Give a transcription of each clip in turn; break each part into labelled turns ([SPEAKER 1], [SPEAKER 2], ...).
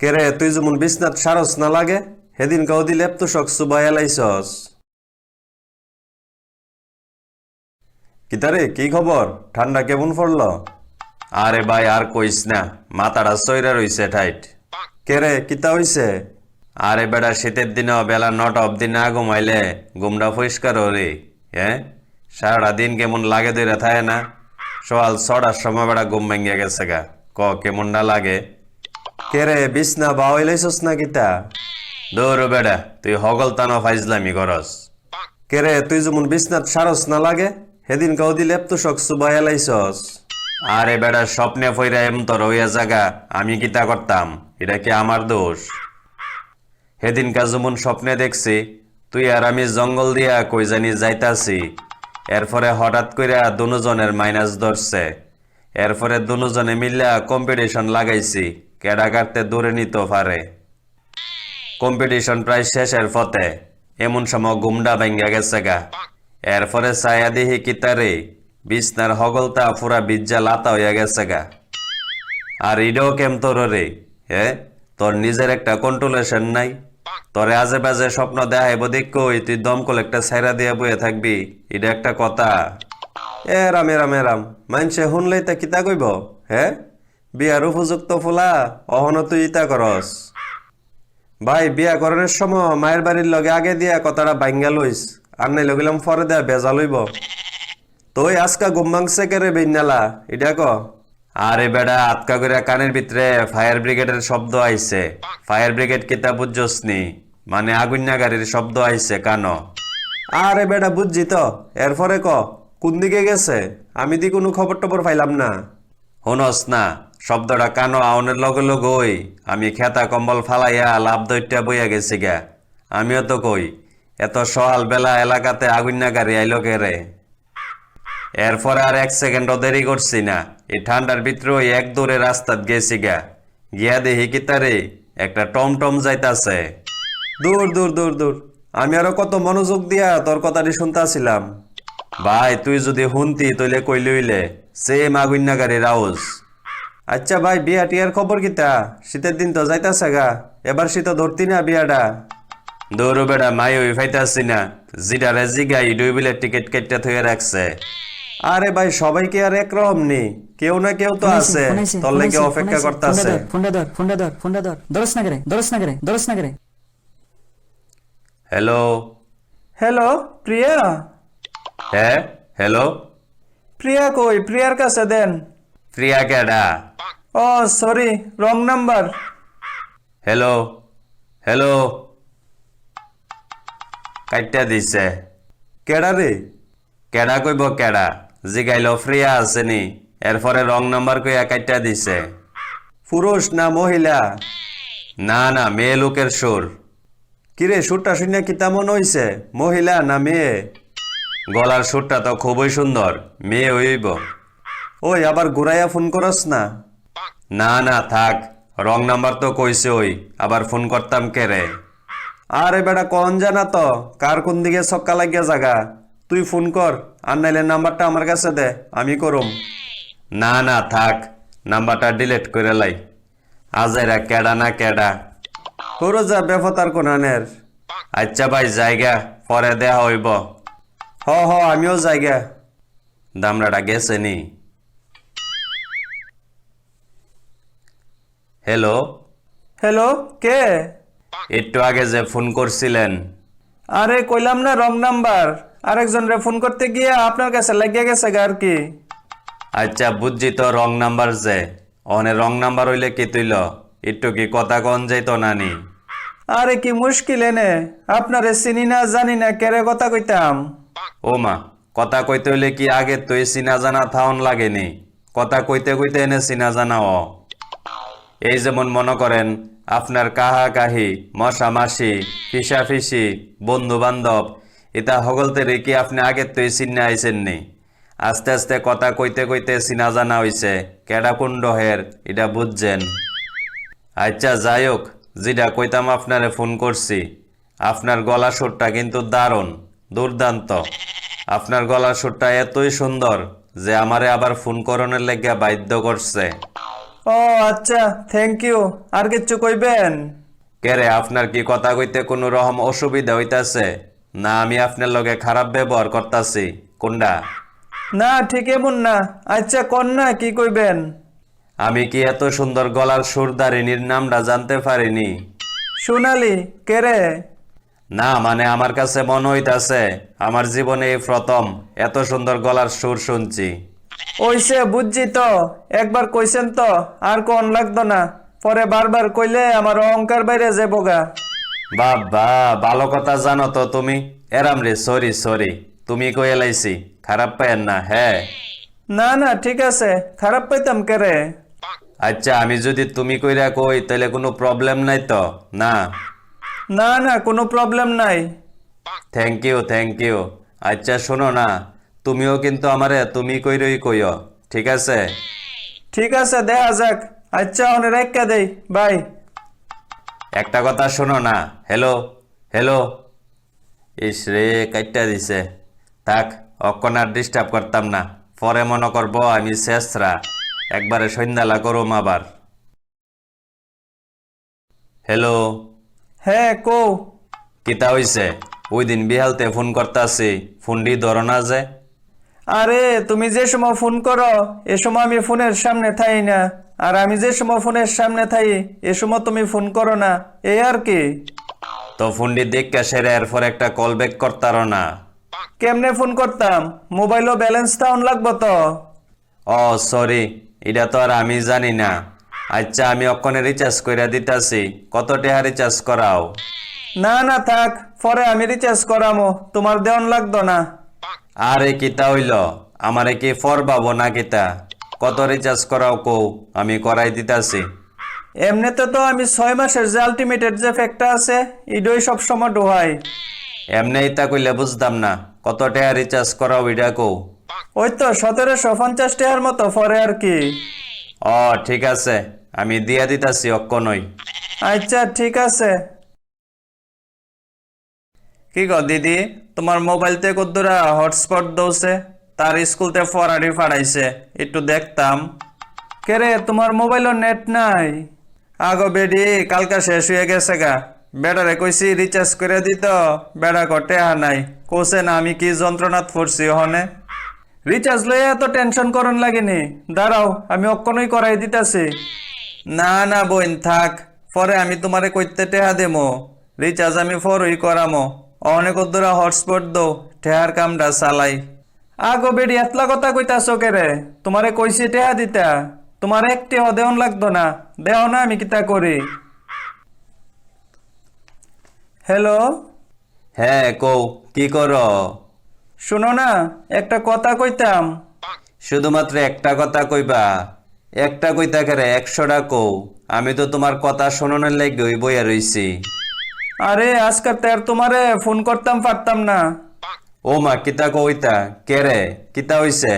[SPEAKER 1] কেরে তুই যেমন বিছনাত সারস না লাগে সেদিন কাউ দিলে তো শখ সুবাই এলাইছস কিতারে কি খবর? ঠান্ডা কেমন পড়ল? আরে ভাই, আর কইস না, মাথাটা সইরা রইছে ঠাইট। কেরে কিতা হইছে? আরে বেড়া শীতের দিনও বেলা নটা অব্দি না ঘুমাইলে ঘুমটা পরিষ্কার রে হ্যাঁ সারাটা দিন কেমন লাগে দইরা থাকে না? সকাল ছটার সময় বেড়া ঘুম ভেঙে গেছে গা। ক, কেমনটা লাগে? কেরে বিছনা বাওয়াইলাইছস না কিতা দৌড় বেটা তুই হগল তানো ফাইজলামি করস। কেরে তুই যেমন বিছনাত সারস না লাগে সেদিন কাউ দিলে তো শখ সুবাই এলাইছস আরে বেটা স্বপ্নে ফইরা এম তো রইয়া জাগা, আমি কিতা করতাম, এটা কি আমার দোষ? সেদিন যেমন স্বপ্নে দেখছি, তুই আর আমি জঙ্গল দিয়া কই জানি যাইতাছি, এরপরে হঠাৎ কইরা দুজনের মাইনাস ধরছে, এরপরে দুজনে মিল্লা কম্পিটিশন লাগাইছি কেডা কাটতে দূরে নিত পারে কম্পিটিশন প্রায় শেষের ফতে এমন সময় গুমডা ভেঙ্গা গেছে গা। এরপরে ছায়া দিহি কিতারে বিছনার হগলতা পুরা বিজ্জা লাতা হইয়া গেছে গা। আর ইডও কেম তোর রে? হে তোর নিজের একটা কন্ট্রোলেশন নাই। তোরে আজে বাজে স্বপ্ন দেখাই দেখাইব কই তুই দমকল একটা সাইরা দিয়া বয়ে থাকবি। এটা একটা কথা। এ, রাম এ রাম এ রাম। মানছে শুনলেই তা কিতা কইব? হে? বিয়ার উপযুক্ত ফুলা অহন তুই ইতা করস। ভাই, বিয়া করার সময় মায়ের বাড়ির লগে আগে দিয়া কথাটা বাইঙ্গা লইস, আর নাই লগিলাম পরে দেয়া বেজা লইব। তুই আজকা গুম্বাংসে কেরে বেইনালা এটা ক? আরে বেডা, আটকা করে কানের ভিতরে ফায়ার ব্রিগেডের শব্দ আইছে। ফায়ার ব্রিগেড কিতা বুঝছস নি মানে আগুন্যা গাড়ির শব্দ আইছে, কানো। আরে বেডা, বুঝছি তো। এরপরে ক? কোন দিকে গেছে? আমি দি কোনো খবর টবর পাইলাম না। হনস না। শব্দটা কানো, আউনের লগে লগে ওই। আমি খেতা কম্বল ফালাইয়া লাভ দৈত্যা বইয়া গেছি গা। আমিও তো কই, এত সকাল বেলা এলাকাতে আগুন্যা গাড়ি আইলো কে রে? এরপরে আর এক সেকেন্ডও দেরি করছি না। এই ঠান্ডার ভিতরে ওই এক দূরে রাস্তাত গেছি গা। গিয়া দেখি কি তারে, একটা টমটম যাইতাছে। দূর দূর দূর দূর। আমি আরও কত মনোযোগ দিয়া তোর কথাটি শুনতাছিলাম। ভাই, তুই যদি শুনতি তইলে কই লইলে সেম আগুন্যা গাড়ির আউজ আচ্ছা ভাই বিয়া টিয়ার খবর কিতা? শীতের দিন তো যাইতাছে গা। এবার শীত ধরতি না বিয়াটা। দৌড়ো বেড়া মাই ওই ফাইতাছি না। জিডা রেজিগা ইডুই বিলে টিকিট কেটে থয়ে রাখছে। আরে ভাই সবাই কি আর একরকম নেই কেউ না কেউ তো আছে। তোর লেগে অপেক্ষা করতেছে।
[SPEAKER 2] ফোনটা ধর ফোনটা ধর ফোনটা ধর দরস না করে দরস না করে দরস না করে
[SPEAKER 1] হ্যালো?
[SPEAKER 3] হ্যালো প্রিয়া?
[SPEAKER 1] হ্যাঁ হ্যালো?
[SPEAKER 3] প্রিয়া কই? প্রিয়ার কাছে দেন।
[SPEAKER 1] প্রিয়া কেডা
[SPEAKER 3] ও sorry wrong number
[SPEAKER 1] hello hello কাইটা দিছে। কেডা রে? কেডা কইব কেডা জিগাইল ফ্রিয়া আসেনি এরপরে রং নাম্বার কইয়া কাইটা দিছে। পুরুষ না মহিলা? না না মেয়ে লোকের সুর। কিরে সুরটা শুনিয়া কি তেমন হইছে? মহিলা না মেয়ে? গলার সুরটা তো খুবই সুন্দর মেয়ে হইব। ওই, আবার ঘুরাইয়া ফোন করস না? না না, থাক। রং নাম্বার তো কইছে ওই, আবার ফোন করতাম কে রে? আরে বেটা, কন জানা তো, কার কোন দিকে সক্কা লাগিয়া জাগা? তুই ফোন কর আর নাইলে নাম্বারটা আমার কাছে দে, আমি করুম। না না, থাক, নাম্বারটা ডিলিট করে লাই। আজাইরা কেডা না কেডা। করো যা বেফতার কোনানের আচ্ছা ভাই, জায়গা, পরে দেয়া হইব। হ হ, আমিও জায়গা। দামড়াটা গেছে নি। হ্যালো
[SPEAKER 3] হ্যালো কে?
[SPEAKER 1] একটু আগে যে ফোন করছিলেন।
[SPEAKER 3] আরে কইলাম না রং নাম্বার। আরেকজন রে ফোন করতে গিয়ে আপনার কাছে লাগিয়ে গেছে গা আর কি।
[SPEAKER 1] আচ্ছা বুঝছি তো রং নাম্বার যে। অনে রং নাম্বার হইলে কি তুইল? একটু কি কথা কন যাইতো নানি?
[SPEAKER 3] আরে কি মুশকিল এনে। আপনারে চিনি না জানি না কেরে কথা কইতাম?
[SPEAKER 1] ও মা কথা কইতে হইলে কি আগে তুই চিনা জানা থাউন লাগেনি? কথা কইতে কইতে এনে চিনা জানা ও এই যেমন মনে করেন, আপনার কাহা কাহি মশা মাসি ফিসা ফিসি বন্ধু বান্ধব এটা হগলতে রেখে আপনি আগের তুই চিনে আইছেন নি আস্তে আস্তে কথা কইতে কইতে চিনা জানা হইছে, কেডা কুণ্ড হের, এটা বুঝছেন। আচ্ছা যাই হোক, যেটা কইতাম আপনারে ফোন করছি। আপনার গলা সুরটা কিন্তু দারুণ, দুর্দান্ত। আপনার গলা সুরটা এতই সুন্দর যে আমারে আবার ফোন করণের লেগে বাধ্য করছে।
[SPEAKER 3] ও আচ্ছা থ্যাংক ইউ আর কিচ্ছু কইবেন?
[SPEAKER 1] কেরে আপনার কি কথা কইতে কোনো রকম অসুবিধা হইতাছে? না আমি আপনার লগে খারাপ ব্যবহার করতাছি। কোনটা
[SPEAKER 3] না ঠিক এমন না। আচ্ছা কন না কি কইবেন?
[SPEAKER 1] আমি কি এত সুন্দর গলার সুরদারিনীর নামটা জানতে পারিনি?
[SPEAKER 3] সোনালি কেরে?
[SPEAKER 1] না মানে আমার কাছে মনে হইতাছে আমার জীবনে এই প্রথম এত সুন্দর গলার সুর শুনছি।
[SPEAKER 3] ওইসে বুঝছি তো একবার কইছেন তো আর কোন লাগতো না। পরে বারবার কইলে আমার অহংকার বাইরে যাবগা
[SPEAKER 1] বাবা ভালো কথা জানো তো তুমি। এরাম রে সরি সরি। তুমি কই এলাইছি খারাপ পাইয়েন না হ্যাঁ?
[SPEAKER 3] না না ঠিক আছে। খারাপ পাইতাম কেরে
[SPEAKER 1] আচ্ছা আমি যদি তুমি কইরা কই তাহলে কোনো প্রবলেম নাই তো? না?
[SPEAKER 3] না না কোনো প্রবলেম নাই।
[SPEAKER 1] থ্যাংক ইউ থ্যাংক ইউ আচ্ছা শোনো না তুমিও কিন্তু আমারে তুমি কইরই কইও ঠিক আছে?
[SPEAKER 3] ঠিক আছে দেখা যাক। আচ্ছা অনেক রেখা দেই বাই।
[SPEAKER 1] একটা কথা শোনো না হ্যালো হ্যালো ইস রে কাইটা দিছে। থাক অক্ষণ আর ডিস্টার্ব করতাম না। পরে মনে করব আমি শেষরা। একবারে সন্ধ্যালা করুম আবার। হ্যালো
[SPEAKER 3] হ্যাঁ কো।
[SPEAKER 1] কিতা হইছে? ওই দিন বিহালতে ফোন করতাছি ফোনটি ধরো না যে।
[SPEAKER 3] আরে তুমি যে সময় ফোন করো এ সময় আমি ফোনের সামনে থাই না। আর আমি যে সময় ফোনের সামনে থাই এ সময় তুমি ফোন করো না। এই আর কি?
[SPEAKER 1] তো ফোনটি দেখে সেরে এরপর একটা কল ব্যাক করতারো না।
[SPEAKER 3] কেমনে ফোন করতাম? মোবাইলও ব্যালেন্স তাউন লাগবো তো।
[SPEAKER 1] ও সরি এটা তো আর আমি জানি না। আচ্ছা আমি অক্ষণে রিচার্জ কইরা দিতাছি। কত টাকা রিচার্জ করাও?
[SPEAKER 3] না না থাক পরে আমি রিচার্জ করামো। তোমার দেওয়ান লাগতো না।
[SPEAKER 1] আরে কিতা হইল? আমারে কি ফর পাবো না কিতা? কত রিচার্জ করাও কৌ আমি করাই দিতাছি।
[SPEAKER 3] এমনিতে তো আমি ছয় মাসের যে আলটিমেটের যে ফ্যাক্টটা আছে ইডই সব সময় ডোহাই।
[SPEAKER 1] এমনি ইতা কইলে বুঝতাম না। কত টাকা রিচার্জ করাও এটা কও?
[SPEAKER 3] ওই তো সতেরোশো পঞ্চাশ টাকার মতো পরে আর কি।
[SPEAKER 1] ও ঠিক আছে। আমি দিয়া দিতাছি অক্ষণই।
[SPEAKER 3] আচ্ছা ঠিক আছে। কি গো দিদি? তোমার মোবাইল থেকে কদ্দুরা হটস্পট দৌছে তার স্কুলতে ফরারি ফাড়াইছে একটু দেখতাম। কেরে তোমার মোবাইলও নেট নাই। আগো বেডি, কালকা শেষ হয়ে গেছে গা। বেড়ারে কইছি রিচার্জ করে দিত বেড়া কটে হা নাই। কোসে না, আমি কি যন্ত্রণাত পড়ছি হনে রিচার্জ লইয়া এত টেনশন করন লাগেনি। দাঁড়াও, আমি অক্ষণই করাই দিতাছি। না না, বোন, থাক। পরে আমি তোমারে কইতে টেহা দেমো। রিচার্জ আমি ফরই করামো। অনেক দূরা হটস্পট দো টেহার কামটা চালাই। আগো বেডি এতলা কথা কইতা কইতাছো কেরে? তোমারে কইছি টেহা দিতা। তোমার একটি দেওন লাগতো না। দেও না আমি কিতা করি? হ্যালো?
[SPEAKER 1] হ্যাঁ কও কি কর?
[SPEAKER 3] শুনো না একটা কথা কইতাম।
[SPEAKER 1] শুধুমাত্র একটা কথা কইবা। একটা কইতা কেরে একশোটা কও। আমি তো তোমার কথা শোনানোর লাগে ওই বইয়া রইছি।
[SPEAKER 3] আরে আজকাল তো আর তোমারে ফোন করতাম পারতাম না।
[SPEAKER 1] ও মা কিতা কইতা? কেরে কিতা হইছে?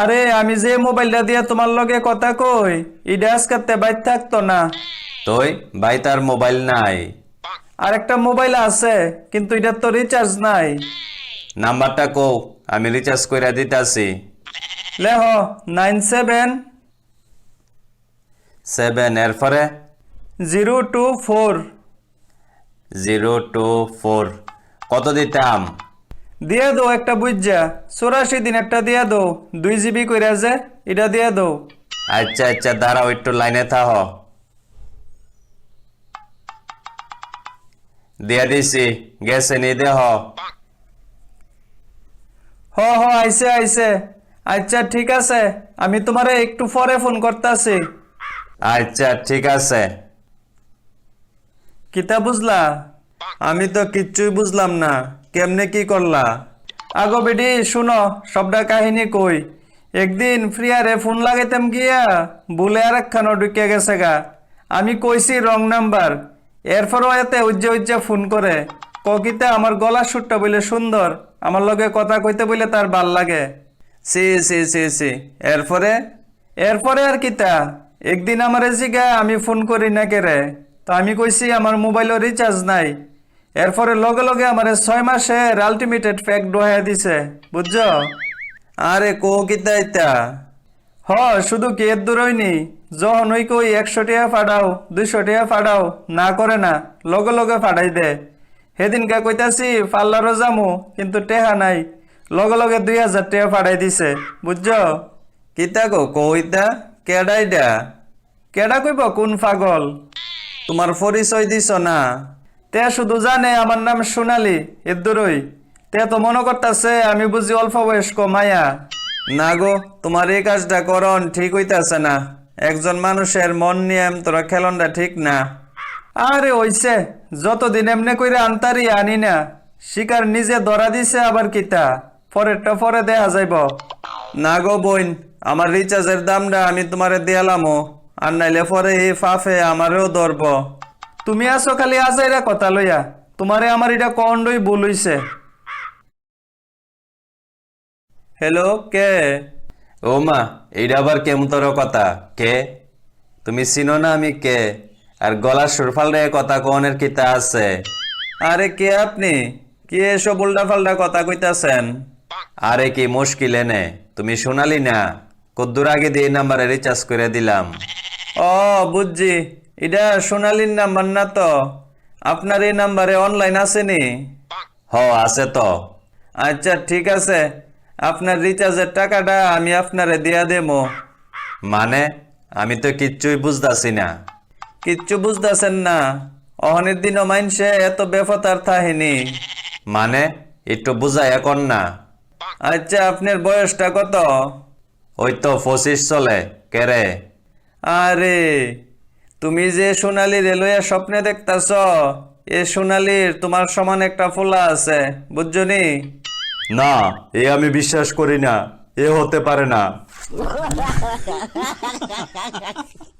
[SPEAKER 3] আরে আমি যে মোবাইলটা দিয়া তোমার লগে কথা কই ইডা আজকাতে বাইর থাকতো না।
[SPEAKER 1] তুই? ভাই তার মোবাইল নাই।
[SPEAKER 3] আর একটা মোবাইল আছে কিন্তু এটার তো রিচার্জ নাই।
[SPEAKER 1] নাম্বারটা কও আমি রিচার্জ কইরা দিতাছি।
[SPEAKER 3] লেহ নাইন সেভেন
[SPEAKER 1] সেভেন এরপরে?
[SPEAKER 3] Zero two four.
[SPEAKER 1] Zero two four. কত দিতাম?
[SPEAKER 3] দিয়ে দো একটা বুঝা চৌরাশি দিন একটা দিয়ে দো। দুই জিবি কইরা যে এটা দিয়ে দো।
[SPEAKER 1] আচ্ছা আচ্ছা দাঁড়াও একটু লাইনে থাহ। দিয়া দিছি গেছে নি দেহ।
[SPEAKER 3] হ হ আইছে আইছে। আচ্ছা ঠিক আছে। আমি তোমারে একটু পরে ফোন করতেছি।
[SPEAKER 1] আচ্ছা ঠিক আছে।
[SPEAKER 3] কিতা বুঝলা? আমি তো কিচ্ছুই বুঝলাম না। কেমনে কি করলা? আগো বেডি শুনো, সবটা কাহিনী কই। একদিন ফ্রিয়ারে ফোন লাগাইতাম গিয়া ভুলে আর একখানো ঢুকে গেছে গা। আমি কইছি, রং নাম্বার। এরপরও এতে উজ্জে উজ্জে ফোন করে। ককিতা আমার গলার সুরটা বলে সুন্দর, আমার লগে কথা কইতে বলে তার ভালো লাগে। C C C C. এরপরে? এরপরে আর কিতা? একদিন আমার জিগা আমি ফোন করি না কেরে। তো আমি কইছি আমার মোবাইলও রিচার্জ নাই। এরপরে লগে লগে আমার ছয় মাসের আলটিমেটেড প্যাক ডোহাই দিছে বুঝছ? আরে কো কিতা ইতা হ শুধু কি এর দূর হয়নি যখন ওই কই একশো টাকা ফাড়াও দুইশো টাকা ফাড়াও না করে না লগে লগে ফাড়াই দে। সেদিনকে কইতাছি পার্লারও যামু কিন্তু টেহা নাই। লগে লগে দুই হাজার টাকা ফাড়াই দিছে বুঝছ? কিতা গো কইতা কেডাইডা কেডা কইব কোন পাগল? তোমার পরিচয় দিছ না। তে শুধু জানে আমার নাম সোনালি এদুরই তে তো মনে করতেছে আমি বুঝি অল্প বয়স্ক মায়া। না গো, তোমার এই কাজটা করন ঠিক হইতাছে না। একজন মানুষের মন নিয়ে তোরা খেলনটা ঠিক না। আরে ওইছে, যতদিন এমনি কইরা আনতারি আনি না। শিকার নিজে ধরা দিছে আবার কিতা? পরেরটা পরে দেখা যাইব। না গো বইন আমার রিচার্জের দামটা আমি তোমারে দিয়ালামো আর নাইলে পরে এই ফাফে আমারেও ধরব। তুমি আছো খালি আজাইরা কথা লইয়া। তোমারে আমার এটা কন্ডই ভুল হইছে। হ্যালো কে?
[SPEAKER 1] ও মা এইটা আবার কেমন তোর কথা? কে? তুমি চিনো না আমি কে? আর গলার সুরফাল রে কথা কনের কিতা আছে?
[SPEAKER 3] আরে কে আপনি? কি এসব উল্টা ফাল্টা কথা কইতাছেন?
[SPEAKER 1] আরে কি মুশকিল এনে? তুমি শোনালি না? কদ্দুর আগে দিয়ে নাম্বারে রিচার্জ করে দিলাম।
[SPEAKER 3] ও, বুঝছি। এটা সোনালির নাম্বার না তো? আপনার এই নাম্বারে অনলাইন আসেনি?
[SPEAKER 1] হ, আছে তো।
[SPEAKER 3] আচ্ছা ঠিক আছে। আপনার রিচার্জের টাকাটা আমি আপনারে দিয়া দেবো।
[SPEAKER 1] মানে? আমি তো কিচ্ছুই বুঝতাছি না।
[SPEAKER 3] কিচ্ছু বুঝতেছেন না। অহনের দিনও মাইনসে এত বেফতার থাহেনি।
[SPEAKER 1] মানে? একটু বুঝাই এখন না।
[SPEAKER 3] আচ্ছা আপনার বয়সটা কত?
[SPEAKER 1] ওই তো পঁচিশ চলে কেরে
[SPEAKER 3] আরে তুমি যে সোনালি রেলওয়ে স্বপ্নে দেখতাছ এ সোনালির তোমার সমান একটা ফোলা আছে বুঝছনি
[SPEAKER 1] না এ আমি বিশ্বাস করি না এ হতে পারে না।